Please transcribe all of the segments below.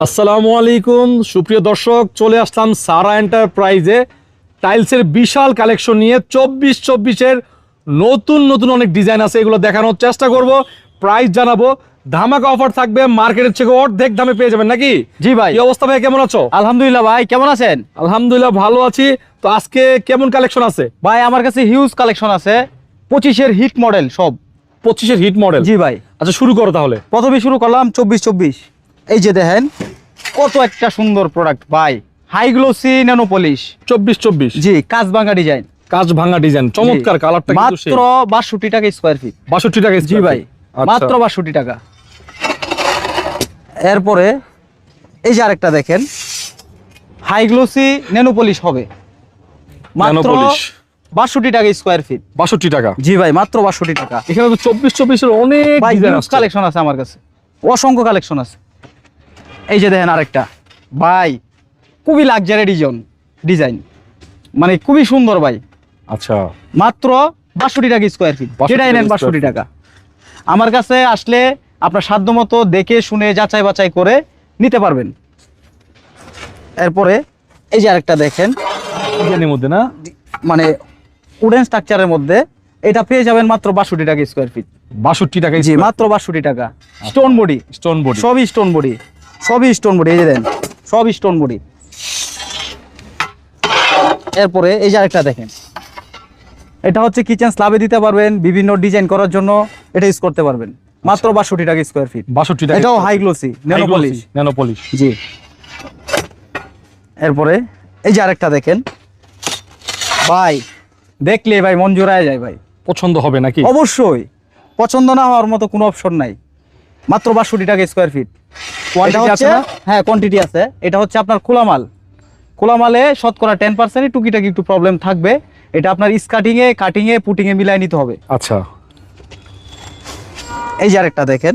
আসসালামু আলাইকুম। সুপ্রিয় দর্শক চলে আসলাম সারা এন্টারপ্রাইজে টাইলসের বিশাল কালেকশন নিয়ে চব্বিশ চব্বিশের নতুন নতুন অনেক ডিজাইন আছে এগুলো দেখানোর চেষ্টা করব। প্রাইস জানাব ধামাকা অফার থাকবে মার্কেটের থেকে অর্ধেক দামে পেয়ে যাবেন নাকি? জি ভাই। কি অবস্থা ভাই কেমন আছো? আলহামদুলিল্লাহ ভাই কেমন আছেন? আলহামদুলিল্লাহ ভালো আছি। তো আজকে কেমন কালেকশন আছে? ভাই আমার কাছে হিউজ কালেকশন আছে। পঁচিশের হিট মডেল সব। পঁচিশের হিট মডেল জি ভাই। আচ্ছা শুরু করো তাহলে। প্রথমে শুরু করলাম চব্বিশ চব্বিশ। এই যে দেখেন কত একটা সুন্দর প্রোডাক্ট ভাই। হাই গ্লোসি ন্যানো পলিশ চব্বিশ চব্বিশ। জি কাজ ভাঙা ডিজাইন কাজ ভাঙা ডিজাইন চমৎকার কালারটা মাত্র বাষট্টি টাকা স্কোয়ার ফিট বাষট্টি টাকা জি ভাই আচ্ছা। মাত্র বাষট্টি টাকা। এরপরে এই যে আরেকটা দেখেন হাই গ্লোসি ন্যানো পলিশ হবে। মাত্র। বাষট্টি টাকা স্কোয়ার ফিট বাষট্টি টাকা। জি ভাই মাত্র বাষট্টি টাকা। এখানে তো চব্বিশ চব্বিশের অনেক ডিজাইন আছে কালেকশন আছে আমার কাছে। অসংখ্য কালেকশন আছে। এই যে দেখেন আরেকটা। ভাই খুবই লাক্সারি ডিজাইন ডিজাইন মানে খুবই সুন্দর ভাই। আচ্ছা। মাত্র বাষট্টি টাকা স্কোয়ার ফিট 62 যেটাই নেন বাষট্টি টাকা। আমার কাছে আসলে আপনার সাধ্য মতো দেখে শুনে যাচাই বাছাই করে নিতে পারবেন। এরপরে এই যে আরেকটা দেখেন। ডিজাইনের মধ্যে না? মানে উডেন স্ট্রাকচারের মধ্যে এটা পেয়ে যাবেন মাত্র বাষট্টি টাকা স্কোয়ার ফিট বাষট্টি টাকা জি মাত্র বাষট্টি টাকা। স্টোন বডি স্টোন বডি সবই স্টোন বডি সবই স্টোন বডি এই যে দেন সবই স্টোন বডি এরপরে এই যে আরেকটা দেখেন এটা হচ্ছে কিচেন স্ল্যাবে দিতে পারবেন বিভিন্ন ডিজাইন করার জন্য এটা ইউজ করতে পারবেন। মাত্র বাষট্টি টাকা স্কোয়ার ফিট বাষট্টি টাকা এটাও high glossy nano polish nano polish জি। এরপরে এই যে আরেকটা দেখেন। ভাই দেখলে ভাই মন জোড়ায় যায় ভাই। পছন্দ হবে নাকি? অবশ্যই পছন্দ না হওয়ার মতো কোনো অপশন নাই। মাত্র বাষট্টি টাকা স্কোয়ার ফিট Quantity আছে হ্যাঁ কোয়ান্টিটি আছে। এটা হচ্ছে আপনার খোলা মাল খোলা মালে শতকরা টেন পার্সেন্টই টুকিটাকি একটু প্রবলেম থাকবে। এটা আপনার স্কাটিংয়ে কাটিংয়ে পুটিংয়ে মিলাই নিতে হবে। আচ্ছা। এই যে আরেকটা দেখেন।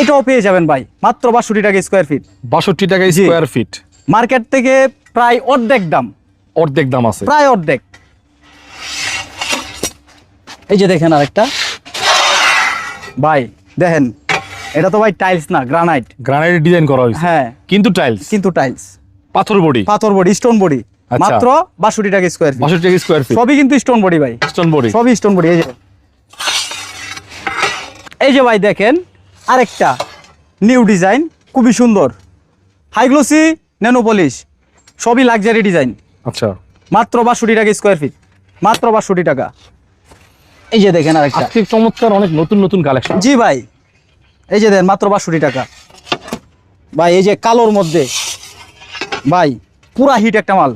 এটাও পেয়ে যাবেন ভাই মাত্র বাষট্টি টাকা স্কোয়ার ফিট বাষট্টি টাকা স্কোয়ার ফিট মার্কেট থেকে প্রায় অর্ধেক দাম। অর্ধেক দাম আছে। প্রায় অর্ধেক। এই যে দেখেন আরেকটা। ভাই দেখেন এটা তো ভাই টাইলস না গ্রানাইট গ্রানাইট ডিজাইন করা হয়েছে। হ্যাঁ। কিন্তু টাইলস কিন্তু টাইলস পাথর বডি? পাথর বডি স্টোন বডি আচ্ছা। মাত্র বাষট্টি টাকা স্কোয়ার ফিট বাষট্টি টাকা স্কোয়ার ফিট সবই কিন্তু স্টোন বডি ভাই। স্টোন বডি সবই স্টোন বডি এই যে। এই যে ভাই দেখেন আরেকটা নিউ ডিজাইন খুবই সুন্দর। হাইগ্লোসি ন্যানো পলিশ সবই লাক্সারি ডিজাইন আচ্ছা। মাত্র বাষট্টি টাকা স্কোয়ার ফিট মাত্র বাষট্টি টাকা। এই যে দেখেন আরেকটা। চমৎকার অনেক নতুন নতুন কালেকশন জি ভাই। এই যে দেন মাত্র বাষট্টি টাকা। ভাই এই যে কালোর মধ্যে ভাই পুরা হিট একটা মাল।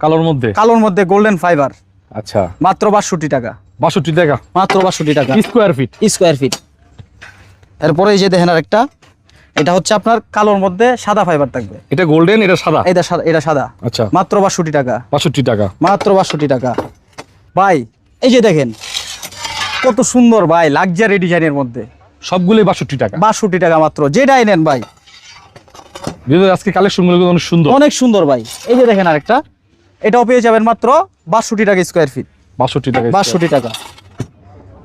কালোর মধ্যে? কালোর মধ্যে গোল্ডেন ফাইবার আচ্ছা। মাত্র বাষট্টি টাকা। বাষট্টি টাকা? মাত্র বাষট্টি টাকা। স্কোয়ার ফিট স্কোয়ার ফিট এরপরে এই যে দেখেন আর একটা এটা হচ্ছে আপনার কালোর মধ্যে সাদা ফাইবার থাকবে। এটা গোল্ডেন এটা সাদা? এটা সাদা এটা সাদা। আচ্ছা। মাত্র বাষট্টি টাকা। বাষট্টি টাকা। মাত্র বাষট্টি টাকা। ভাই এই যে দেখেন কত সুন্দর ভাই লাক্সারি ডিজাইনের মধ্যে। সবগুলোই বাষট্টি টাকা। বাষট্টি টাকা মাত্র। যেটাই নেন ভাই। আজকে কালেকশনগুলো অনেক সুন্দর। অনেক সুন্দর ভাই। এই যে দেখেন আরেকটা। এটাও পেয়ে যাবেন মাত্র বাষট্টি টাকা স্কোয়ার ফিট বাষট্টি টাকা বাষট্টি টাকা।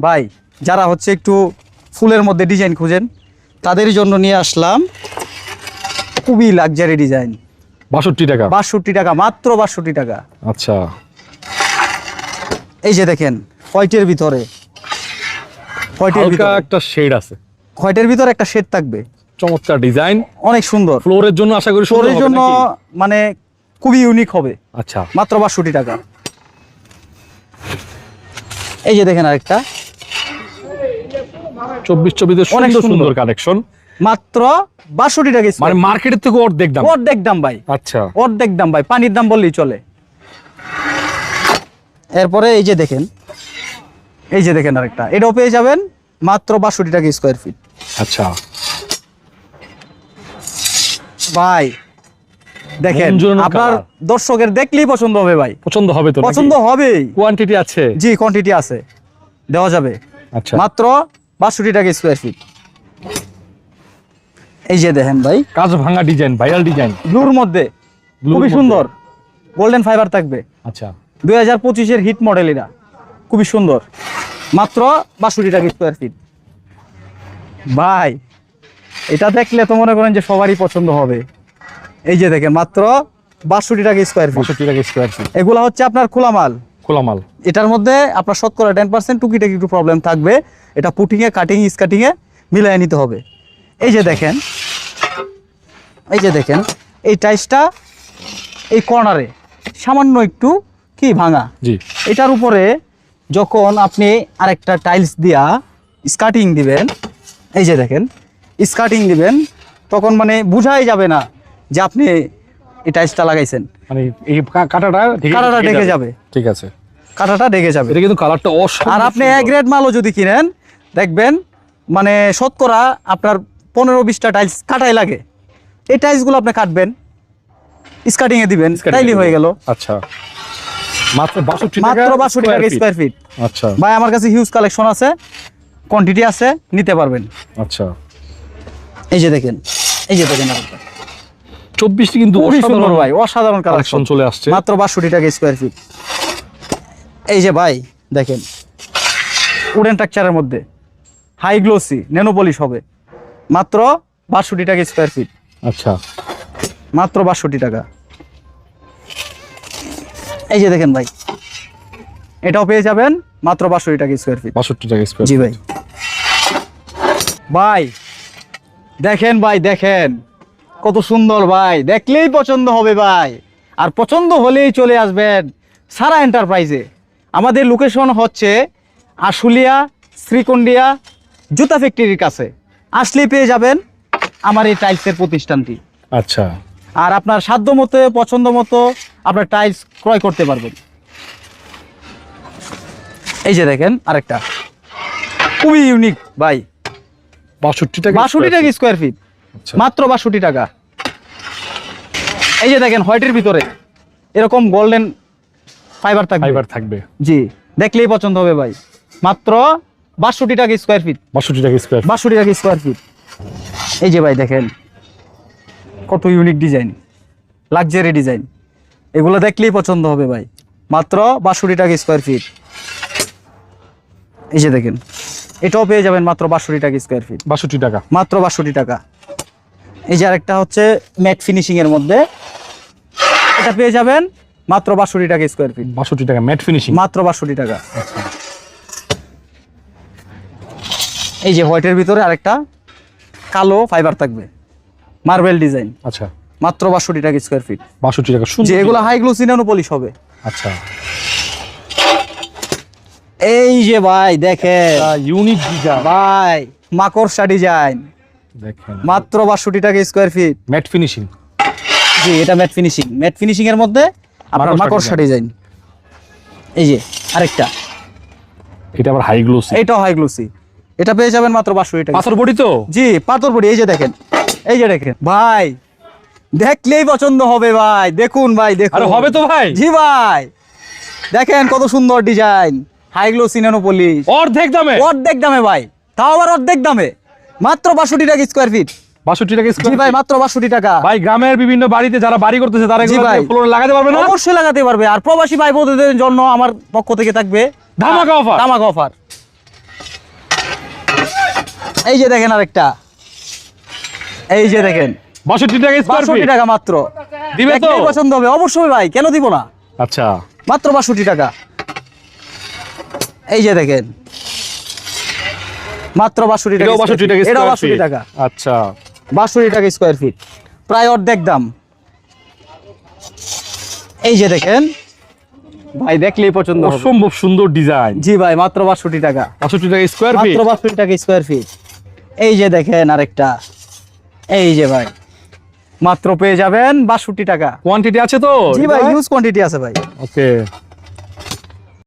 ভাই যারা হচ্ছে একটু ফুলের মধ্যে ডিজাইন খুঁজেন তাদের জন্য নিয়ে আসলাম খুবই লাক্সারি ডিজাইন বাষট্টি টাকা। বাষট্টি টাকা মাত্র বাষট্টি টাকা। আচ্ছা। এই যে দেখেন হোয়াইটের ভিতরে। হালকা ভিতরে। একটা শেড আছে। হোয়াইটের ভিতরে একটা শেড থাকবে। চমৎকার ডিজাইন অনেক সুন্দর। ফ্লোরের জন্য আশা করি ফ্লোরের জন্য মানে খুবই ইউনিক হবে। আচ্ছা। মাত্র বাষট্টি টাকা। এই যে দেখেন আরেকটা। চব্বিশ চব্বিশের অনেক। সুন্দর কালেকশন মাত্র বাষট্টি টাকা মানে মার্কেটের থেকে অর্ধেক দাম। অর্ধেক দাম ভাই। আচ্ছা। অর্ধেক দাম ভাই। পানির দাম বললেই চলে। এরপরে এই যে দেখেন। এই যে দেখেন আরেকটা। এটাও পেয়ে যাবেন মাত্র বাষট্টি টাকা স্কোয়ার ফিট আচ্ছা। ভাই দেখেন আপনার দর্শকের দেখলেই পছন্দ হবে ভাই। পছন্দ হবে তো পছন্দ হবেই। কোয়ান্টিটি আছে। জি কোয়ান্টিটি আছে। দেওয়া যাবে। আচ্ছা। মাত্র বাষট্টি টাকা স্কোয়ার ফিট এই যে দেখেন ভাই। কাজ ভাঙা ডিজাইন ভাইরাল ডিজাইন ব্লুর মধ্যে। খুবই। সুন্দর। গোল্ডেন ফাইবার থাকবে। আচ্ছা। দুই হাজার পঁচিশের হিট মডেল এটা খুবই সুন্দর। মাত্র বাষট্টি টাকা স্কোয়ার ফিট ভাই এটা দেখলে তো মনে করেন যে সবারই পছন্দ হবে। এই যে দেখেন মাত্র বাষট্টি টাকা স্কোয়ার ফিট বাষট্টি টাকা স্কোয়ার ফিট এগুলো হচ্ছে আপনার খোলা মাল। খোলা মাল। এটার মধ্যে আপনার শতকরা টেন পার্সেন্ট টুকিটাকি একটু প্রবলেম থাকবে। এটা পুটিংয়ে কাটিং স্কাটিংয়ে মিলাই নিতে হবে। এই যে দেখেন এই যে দেখেন এই টাইসটা এই কর্নারে সামান্য একটু কি ভাঙা। জি। এটার উপরে যখন আপনি আরেকটা টাইলস দিয়া স্কার্টিং দিবেন এই যে দেখেন স্কার্টিং দিবেন তখন মানে বুঝাই যাবে না যে আপনি এই টাইলসটা লাগাইছেন। মানে এই কাঁটাটা ঢেকে- কাঁটাটা ঢেকে ঢেকে যাবে। ঠিক আছে। কাঁটাটা ডেকে যাবে। এটা কিন্তু কালারটা অসাধারণ। আর আপনি। এক গ্রেড মালও যদি কিনেন দেখবেন মানে শতকরা আপনার পনেরো বিশটা টাইলস কাটাই লাগে। এই টাইলসগুলো আপনি কাটবেন স্কার্টিংয়ে দিবেন এ হয়ে গেল। আচ্ছা। মাত্র বাষট্টি টাকা মাত্র টাকা স্কোয়ার ফিট আচ্ছা। ভাই আমার কাছে হিউজ কালেকশন আছে। কোয়ান্টিটি আছে নিতে পারবেন। আচ্ছা। এই যে দেখেন এই যে দেখেন কিন্তু অসাধারণ ভাই অসাধারণ কালেকশন চলে আসছে। মাত্র বাষট্টি টাকা স্কোয়ার ফিট এই যে ভাই দেখেন উডেন মধ্যে। হাই গ্লোসি ন্যানো পলিশ হবে। মাত্র বাষট্টি টাকা স্কোয়ার ফিট আচ্ছা। মাত্র বাষট্টি টাকা। এই যে দেখেন ভাই এটাও পেয়ে যাবেন মাত্র বাষট্টি টাকা স্কোয়ার ফিট বাষট্টি টাকা স্কোয়ার জি ভাই। ভাই দেখেন ভাই দেখেন। কত সুন্দর ভাই দেখলেই পছন্দ হবে ভাই। আর পছন্দ হলেই চলে আসবেন সারা এন্টারপ্রাইজে আমাদের লোকেশন হচ্ছে আশুলিয়া শ্রীকন্ডিয়া জুতা ফ্যাক্টরির কাছে। আসলেই পেয়ে যাবেন আমার এই টাইলসের প্রতিষ্ঠানটি। আচ্ছা। আর আপনার সাধ্য মতো পছন্দ মতো আপনার টাইলস ক্রয় করতে পারবেন। এই যে দেখেন আরেকটা। খুবই ইউনিক ভাই। বাষট্টি টাকা বাষট্টি টাকা স্কোয়ার ফিট আচ্ছা। মাত্র বাষট্টি টাকা। এই যে দেখেন হোয়াইটের ভিতরে। এরকম গোল্ডেন ফাইবার থাকবে। ফাইবার থাকবে। জি দেখলেই পছন্দ হবে ভাই। মাত্র বাষট্টি টাকা স্কোয়ার ফিট বাষট্টি টাকা স্কোয়ার বাষট্টি টাকা স্কোয়ার ফিট এই যে ভাই দেখেন। কত ইউনিক ডিজাইন লাক্সারি ডিজাইন এগুলো দেখলেই পছন্দ হবে ভাই। মাত্র বাষট্টি টাকা স্কোয়ার ফিট এই যে দেখেন এটাও পেয়ে যাবেন মাত্র বাষট্টি টাকা স্কোয়ার ফিট বাষট্টি টাকা। মাত্র বাষট্টি টাকা। এই যে আরেকটা হচ্ছে ম্যাট ফিনিশিং এর মধ্যে। এটা পেয়ে যাবেন মাত্র বাষট্টি টাকা স্কোয়ার ফিট বাষট্টি টাকা ম্যাট ফিনিশিং মাত্র বাষট্টি টাকা। এই যে হোয়াইটের ভিতরে আরেকটা কালো ফাইবার থাকবে। মার্বেল ডিজাইন আচ্ছা। মাত্র বাষট্টি টাকা স্কোয়ার ফিট বাষট্টি টাকা যে এগুলো হাই গ্লো সিনানো পলিশ হবে। আচ্ছা। এই যে ভাই দেখে ইউনিক ডিজাইন ভাই মাকড়সা ডিজাইন দেখেন। মাত্র বাষট্টি টাকা স্কোয়ার ফিট ম্যাট ফিনিশিং জি এটা ম্যাট ফিনিশিং ম্যাট ফিনিশিং এর মধ্যে আপনার মাকড়সা ডিজাইন এই যে আরেকটা। এটা আবার হাই গ্লোসি এইটাও হাই গ্লোসি এটা পেয়ে যাবেন মাত্র বাষট্টি টাকা। পাথর বডি তো? জি পাথর বডি এই যে দেখেন। এই যে দেখেন। ভাই দেখলেই পছন্দ হবে ভাই। দেখুন ভাই দেখুন। হবে তো ভাই। জি ভাই। দেখেন কত সুন্দর ডিজাইন। হাইগ্লো পলিশ। অর্ধেক দামে। অর্ধেক দামে ভাই। তাও আবার অর্ধেক দামে। মাত্র বাষট্টি টাকা স্কোয়ার ফিট বাষট্টি টাকা জি ভাই মাত্র বাষট্টি টাকা। ভাই গ্রামের বিভিন্ন বাড়িতে যারা বাড়ি করতেছে তারা ফ্লোরে লাগাতে পারবে না? অবশ্যই লাগাতে পারবে। আর প্রবাসী ভাই বোনদের জন্য আমার পক্ষ থেকে থাকবে ধামাকা। ধামাকা অফার এই যে দেখেন আরেকটা। এই যে দেখেন। বাষট্টি টাকা বাষট্টি টাকা মাত্র। দিবে তো? পছন্দ হবে অবশ্যই ভাই কেন দিব না? আচ্ছা। মাত্র বাষট্টি টাকা। এই যে দেখেন। মাত্র বাষট্টি টাকা বাষট্টি টাকা এটাও বাষট্টি টাকা। আচ্ছা। বাষট্টি টাকা স্কোয়ার ফিট প্রায় অর্ধেক দাম। এই যে দেখেন। ভাই দেখলেই পছন্দ অসম্ভব সুন্দর ডিজাইন। জি ভাই মাত্র বাষট্টি টাকা। বাষট্টি টাকা স্কোয়ার ফিট মাত্র বাষট্টি টাকা স্কোয়ার ফিট এই যে দেখেন আরেকটা। এই যে ভাই মাত্র পেয়ে যাবেন বাষট্টি টাকা। কোয়ান্টিটি আছে তো? জি ভাই ইউজ কোয়ান্টিটি আছে ভাই। ওকে